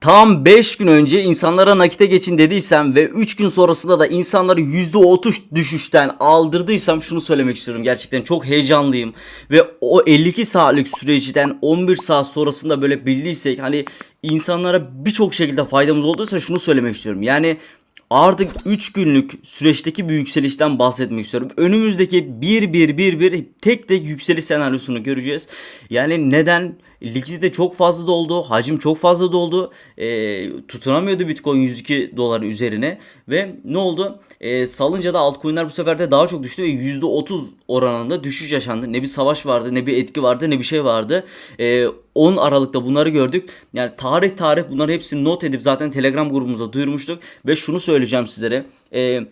Tam 5 gün önce insanlara nakite geçin dediysem ve 3 gün sonrasında da insanları %30 düşüşten aldırdıysam şunu söylemek istiyorum. Gerçekten çok heyecanlıyım. Ve o 52 saatlik süreçten 11 saat sonrasında böyle bildiysek hani insanlara birçok şekilde faydamız olduysa şunu söylemek istiyorum. Yani Artık 3 günlük süreçteki bir yükselişten bahsetmek istiyorum. Önümüzdeki 1 1 1 1 tek tek yükseliş senaryosunu göreceğiz. Yani neden? Likidite çok fazla doldu. Hacim çok fazla doldu. Ee, tutunamıyordu Bitcoin 102 dolar üzerine. Ve ne oldu? Ee, salınca da altcoin'ler bu sefer de daha çok düştü ve %30 oranında düşüş yaşandı. Ne bir savaş vardı, ne bir etki vardı, ne bir şey vardı. Ee, 10 Aralık'ta bunları gördük. Yani tarih tarih bunları hepsini not edip zaten Telegram grubumuza duyurmuştuk. Ve şunu söyleyeceğim sizlere. Eee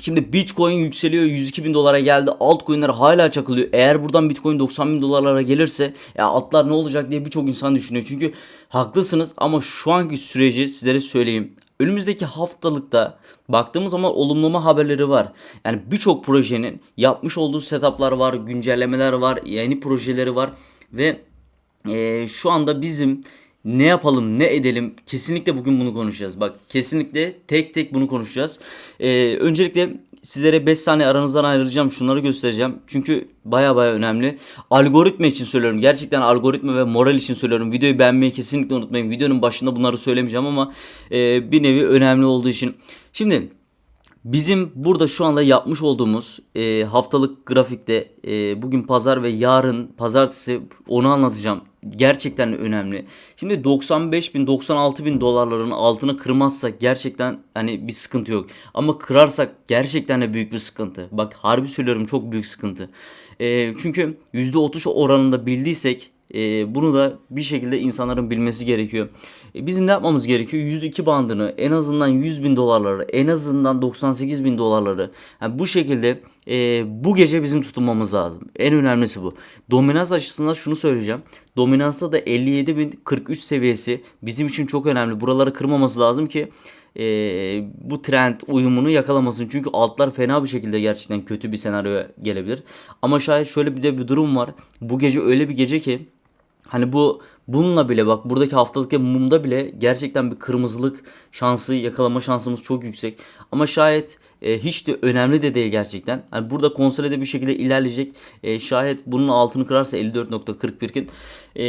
Şimdi Bitcoin yükseliyor 102 bin dolara geldi. Altcoin'ler hala çakılıyor. Eğer buradan Bitcoin 90 bin dolarlara gelirse ya altlar ne olacak diye birçok insan düşünüyor. Çünkü haklısınız ama şu anki süreci sizlere söyleyeyim. Önümüzdeki haftalıkta baktığımız zaman olumlama haberleri var. Yani birçok projenin yapmış olduğu setuplar var, güncellemeler var, yeni projeleri var ve ee, şu anda bizim ne yapalım ne edelim kesinlikle bugün bunu konuşacağız. Bak kesinlikle tek tek bunu konuşacağız. Ee, öncelikle sizlere 5 saniye aranızdan ayrılacağım. Şunları göstereceğim. Çünkü baya baya önemli. Algoritma için söylüyorum. Gerçekten algoritma ve moral için söylüyorum. Videoyu beğenmeyi kesinlikle unutmayın. Videonun başında bunları söylemeyeceğim ama e, bir nevi önemli olduğu için. Şimdi Bizim burada şu anda yapmış olduğumuz e, haftalık grafikte e, bugün pazar ve yarın pazartesi onu anlatacağım. Gerçekten önemli. Şimdi 95 bin 96 bin dolarların altını kırmazsak gerçekten hani bir sıkıntı yok. Ama kırarsak gerçekten de büyük bir sıkıntı. Bak harbi söylüyorum çok büyük sıkıntı. E, çünkü %30 oranında bildiysek e, bunu da bir şekilde insanların bilmesi gerekiyor. E, bizim ne yapmamız gerekiyor? 102 bandını en azından 100 bin dolarları en azından 98 bin dolarları yani bu şekilde e, bu gece bizim tutunmamız lazım. En önemlisi bu. Dominans açısından şunu söyleyeceğim. Dominansta da 57 bin 43 seviyesi bizim için çok önemli. Buraları kırmaması lazım ki e, bu trend uyumunu yakalamasın. Çünkü altlar fena bir şekilde gerçekten kötü bir senaryo gelebilir. Ama şayet şöyle bir de bir durum var. Bu gece öyle bir gece ki Hani bu bununla bile bak buradaki haftalık mumda bile gerçekten bir kırmızılık şansı yakalama şansımız çok yüksek. Ama şayet e, hiç de önemli de değil gerçekten. Hani burada konsolide bir şekilde ilerleyecek. E, şayet bunun altını kırarsa 54.41'kin e,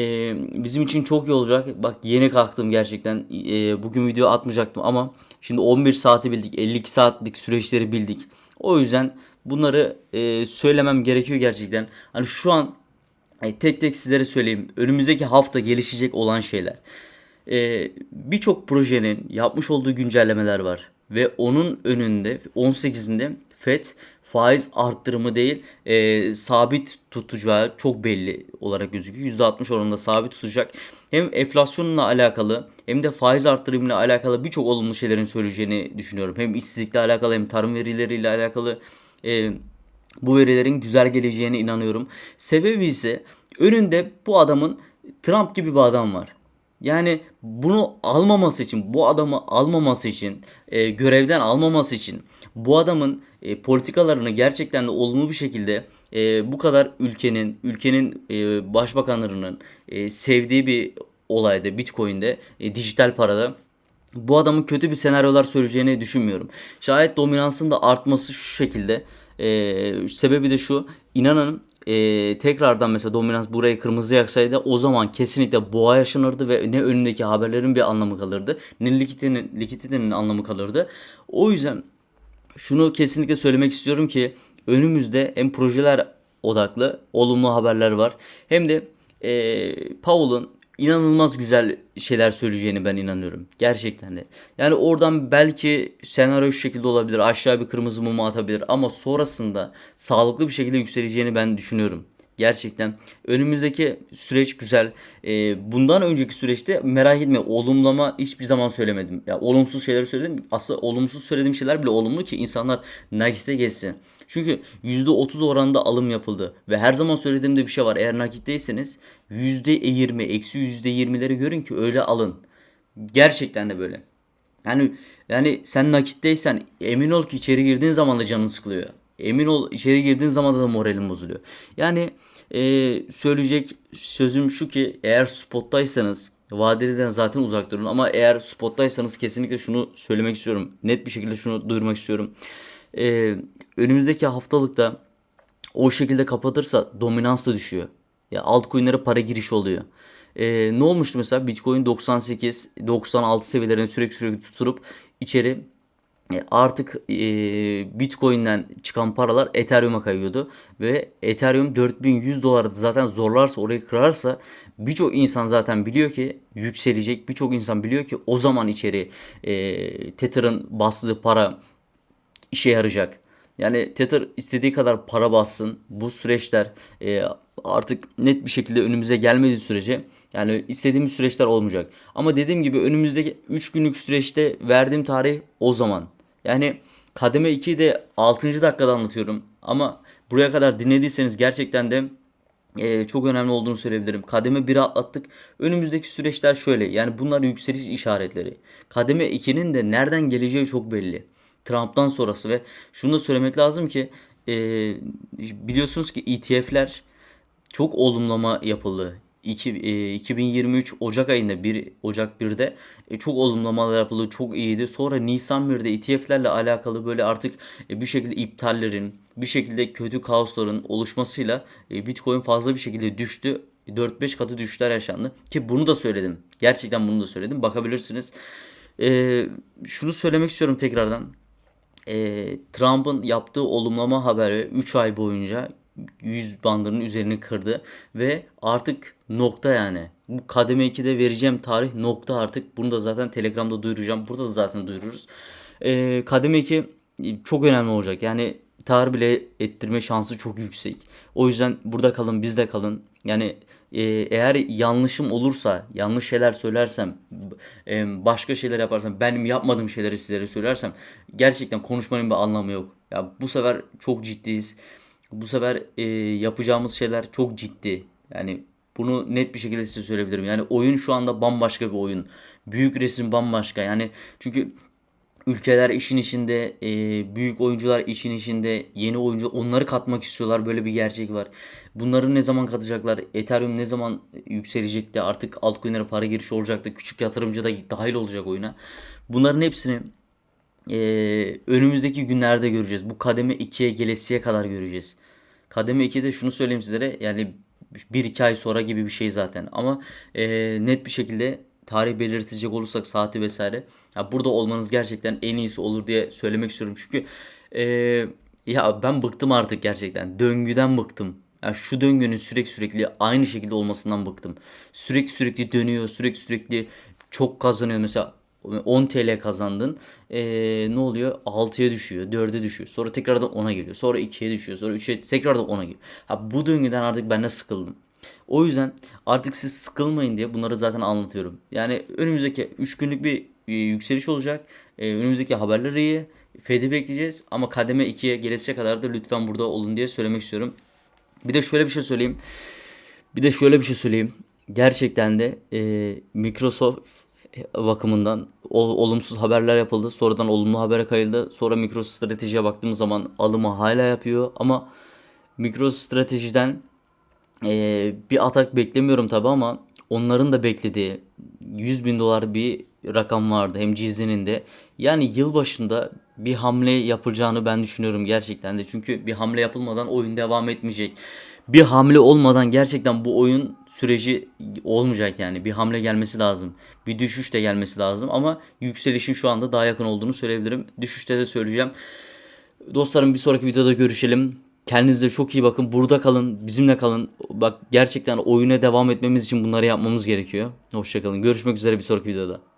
bizim için çok iyi olacak. Bak yeni kalktım gerçekten. E, bugün video atmayacaktım ama şimdi 11 saati bildik. 52 saatlik süreçleri bildik. O yüzden bunları e, söylemem gerekiyor gerçekten. Hani şu an e, tek tek sizlere söyleyeyim. Önümüzdeki hafta gelişecek olan şeyler. E, Birçok projenin yapmış olduğu güncellemeler var. Ve onun önünde 18'inde FED faiz arttırımı değil e, sabit tutacağı çok belli olarak gözüküyor. %60 oranında sabit tutacak. Hem enflasyonla alakalı hem de faiz arttırımıyla alakalı birçok olumlu şeylerin söyleyeceğini düşünüyorum. Hem işsizlikle alakalı hem tarım verileriyle alakalı e, bu verilerin güzel geleceğine inanıyorum. Sebebi ise önünde bu adamın Trump gibi bir adam var. Yani bunu almaması için, bu adamı almaması için, e, görevden almaması için, bu adamın e, politikalarını gerçekten de olumlu bir şekilde e, bu kadar ülkenin, ülkenin e, başbakanlarının e, sevdiği bir olayda, Bitcoin'de, e, dijital parada bu adamın kötü bir senaryolar söyleyeceğini düşünmüyorum. Şayet dominansın da artması şu şekilde. E, sebebi de şu. İnanın e, tekrardan mesela dominans burayı kırmızı yaksaydı o zaman kesinlikle boğa yaşanırdı ve ne önündeki haberlerin bir anlamı kalırdı ne likiditenin, likiditenin anlamı kalırdı. O yüzden şunu kesinlikle söylemek istiyorum ki önümüzde hem projeler odaklı olumlu haberler var hem de e, Powell'ın inanılmaz güzel şeyler söyleyeceğini ben inanıyorum. Gerçekten de. Yani oradan belki senaryo şu şekilde olabilir. Aşağı bir kırmızı mumu atabilir. Ama sonrasında sağlıklı bir şekilde yükseleceğini ben düşünüyorum. Gerçekten önümüzdeki süreç güzel. Ee, bundan önceki süreçte merak etme olumlama hiçbir zaman söylemedim. Ya olumsuz şeyler söyledim. Aslında olumsuz söylediğim şeyler bile olumlu ki insanlar nakite geçsin. Çünkü %30 oranında alım yapıldı. Ve her zaman söylediğimde bir şey var. Eğer nakitteyseniz %20, eksi %20'leri görün ki öyle alın. Gerçekten de böyle. Yani yani sen nakitteysen emin ol ki içeri girdiğin zaman da canın sıkılıyor. Emin ol içeri girdiğin zaman da moralin bozuluyor. Yani e, söyleyecek sözüm şu ki eğer spottaysanız Vadeliden zaten uzak durun ama eğer spottaysanız kesinlikle şunu söylemek istiyorum. Net bir şekilde şunu duyurmak istiyorum. Ee, önümüzdeki haftalıkta o şekilde kapatırsa dominans da düşüyor. Ya altcoin'lere para girişi oluyor. Ee, ne olmuştu mesela Bitcoin 98 96 seviyelerine sürekli sürekli tuturup içeri e, artık e, Bitcoin'den çıkan paralar Ethereum'a kayıyordu ve Ethereum 4100 dolar zaten zorlarsa orayı kırarsa birçok insan zaten biliyor ki yükselecek. Birçok insan biliyor ki o zaman içeri e, Tether'ın bastığı para işe yarayacak. Yani Tether istediği kadar para bassın. Bu süreçler e, artık net bir şekilde önümüze gelmediği sürece yani istediğimiz süreçler olmayacak. Ama dediğim gibi önümüzdeki 3 günlük süreçte verdiğim tarih o zaman. Yani kademe 2'yi de 6. dakikada anlatıyorum. Ama buraya kadar dinlediyseniz gerçekten de e, çok önemli olduğunu söyleyebilirim. Kademe 1'i atlattık. Önümüzdeki süreçler şöyle. Yani bunlar yükseliş işaretleri. Kademe 2'nin de nereden geleceği çok belli. Trump'tan sonrası ve şunu da söylemek lazım ki e, biliyorsunuz ki ETF'ler çok olumlama yapıldı. İki- e, 2023 Ocak ayında 1 Ocak 1'de e, çok olumlamalar yapıldı. Çok iyiydi. Sonra Nisan 1'de ETF'lerle alakalı böyle artık e, bir şekilde iptallerin, bir şekilde kötü kaosların oluşmasıyla Bitcoin fazla bir şekilde düştü. 4-5 katı düşüşler yaşandı. Ki bunu da söyledim. Gerçekten bunu da söyledim. Bakabilirsiniz. E, şunu söylemek istiyorum tekrardan e, Trump'ın yaptığı olumlama haberi 3 ay boyunca 100 bandının üzerini kırdı ve artık nokta yani. Bu kademe 2'de vereceğim tarih nokta artık. Bunu da zaten Telegram'da duyuracağım. Burada da zaten duyururuz. E, kademe 2 çok önemli olacak. Yani tarih bile ettirme şansı çok yüksek. O yüzden burada kalın, bizde kalın. Yani e, eğer yanlışım olursa, yanlış şeyler söylersem, e, başka şeyler yaparsam, benim yapmadığım şeyleri sizlere söylersem gerçekten konuşmanın bir anlamı yok. Ya bu sefer çok ciddiyiz. Bu sefer e, yapacağımız şeyler çok ciddi. Yani bunu net bir şekilde size söyleyebilirim. Yani oyun şu anda bambaşka bir oyun. Büyük resim bambaşka. Yani çünkü ülkeler işin içinde, e, büyük oyuncular işin içinde, yeni oyuncu onları katmak istiyorlar. Böyle bir gerçek var. Bunları ne zaman katacaklar? Ethereum ne zaman yükselecekti? Artık altcoin'lere para girişi olacaktı. Küçük yatırımcı da dahil olacak oyuna. Bunların hepsini e, önümüzdeki günlerde göreceğiz. Bu kademe 2'ye gelesiye kadar göreceğiz. Kademe 2'de şunu söyleyeyim sizlere yani 1-2 ay sonra gibi bir şey zaten. Ama e, net bir şekilde tarih belirtecek olursak saati vesaire ya burada olmanız gerçekten en iyisi olur diye söylemek istiyorum. Çünkü e, ya ben bıktım artık gerçekten. Döngüden bıktım. Ya şu döngünün sürekli sürekli aynı şekilde olmasından bıktım. Sürekli sürekli dönüyor, sürekli sürekli çok kazanıyor. Mesela 10 TL kazandın. Ee, ne oluyor? 6'ya düşüyor, 4'e düşüyor. Sonra tekrardan 10'a geliyor. Sonra 2'ye düşüyor. Sonra 3'e tekrardan 10'a geliyor. Ha bu döngüden artık ben de sıkıldım. O yüzden artık siz sıkılmayın diye bunları zaten anlatıyorum. Yani önümüzdeki 3 günlük bir e, yükseliş olacak. E, önümüzdeki haberler iyi. Fed'i bekleyeceğiz ama kademe 2'ye gelesiye kadar da lütfen burada olun diye söylemek istiyorum. Bir de şöyle bir şey söyleyeyim. Bir de şöyle bir şey söyleyeyim. Gerçekten de e, Microsoft bakımından o- olumsuz haberler yapıldı. Sonradan olumlu habere kayıldı. Sonra MicroStrategy'ye baktığımız zaman alımı hala yapıyor ama MicroStrategy'den ee, bir atak beklemiyorum tabi ama onların da beklediği 100 bin dolar bir rakam vardı hem Cizli'nin de. Yani yılbaşında bir hamle yapılacağını ben düşünüyorum gerçekten de. Çünkü bir hamle yapılmadan oyun devam etmeyecek. Bir hamle olmadan gerçekten bu oyun süreci olmayacak yani. Bir hamle gelmesi lazım. Bir düşüş de gelmesi lazım ama yükselişin şu anda daha yakın olduğunu söyleyebilirim. Düşüşte de söyleyeceğim. Dostlarım bir sonraki videoda görüşelim. Kendinize çok iyi bakın. Burada kalın. Bizimle kalın. Bak gerçekten oyuna devam etmemiz için bunları yapmamız gerekiyor. Hoşçakalın. Görüşmek üzere bir sonraki videoda.